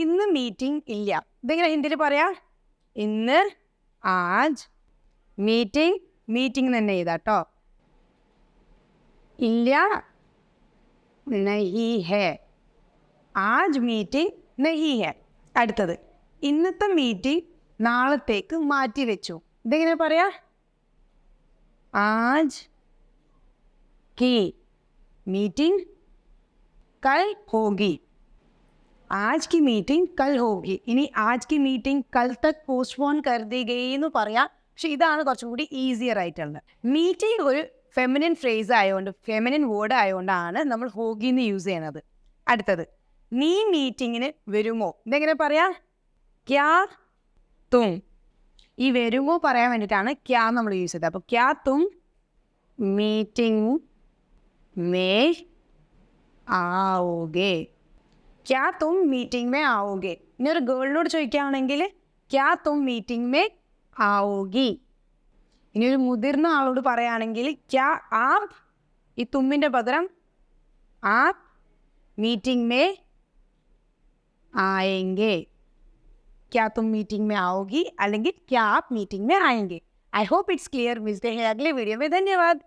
ഇന്ന് മീറ്റിംഗ് ഇല്ല. ഇതെങ്ങനെ ഹിന്ദിയിൽ പറയാം? ഇന്ന് ആജ് മീറ്റിംഗ് മീറ്റിംഗ് തന്നെ ചെയ്താ കേട്ടോ ഇല്ല. നഹി ഹേ. ആജ് മീറ്റിംഗ് നഹി ഹേ. അടുത്തത്. ഇന്നത്തെ മീറ്റിംഗ് നാളത്തേക്ക് മാറ്റി വെച്ചു. ഇതെങ്ങനെ പറയാ? ആജ് കി മീറ്റിംഗ് കൽ ഹോഗി. आज की मीटिंग कल होगी ഇനി ആജ് की मीटिंग कल तक പോസ്റ്റ്പോൺ कर दी गई എന്ന് പറയാം പക്ഷെ ഇതാണ് കുറച്ചും കൂടി ഈസിയർ ആയിട്ടുള്ളത് മീറ്റിംഗ് ഒരു ഫെമിനിൻ ഫ്രേസ് ആയതുകൊണ്ട് ഫെമിനിൻ വേർഡ് ആയതുകൊണ്ടാണ് നമ്മൾ ഹോഗി എന്ന് യൂസ് ചെയ്യണത് അടുത്തത് നീ മീറ്റിങ്ങിന് വരുമോ ഇതെങ്ങനെ പറയാ ക്യാ തും ഈ വരുമോ പറയാൻ വേണ്ടിയിട്ടാണ് ക്യാ നമ്മൾ യൂസ് ചെയ്തത് അപ്പോൾ ക്യാ തും മീറ്റിംഗ് में आओगे ക്യാ തും മീറ്റിംഗ് മേ ആവുകെ ഇനി ഒരു ഗേളിനോട് ചോദിക്കുകയാണെങ്കിൽ ക്യാ തും മീറ്റിംഗ് മേ ആവുകി ഇനി ഒരു മുതിർന്ന ആളോട് പറയുകയാണെങ്കിൽ ക്യാ ആപ് ഈ തുമ്മിന്റെ പകരം ആപ് മീറ്റിംഗ് മേ ആയെങ്കെ ക്യാ തും മീറ്റിംഗ് മേ ആവുകി അല്ലെങ്കിൽ ക്യാ ആപ് മീറ്റിംഗ് മേ ആയെങ്കെ? ഐ ഹോപ്പ് ഇറ്റ്സ് ക്ലിയർ മിസ് ദേ അഗ്ലേ വീഡിയോ മേ ധന്യവാദ്.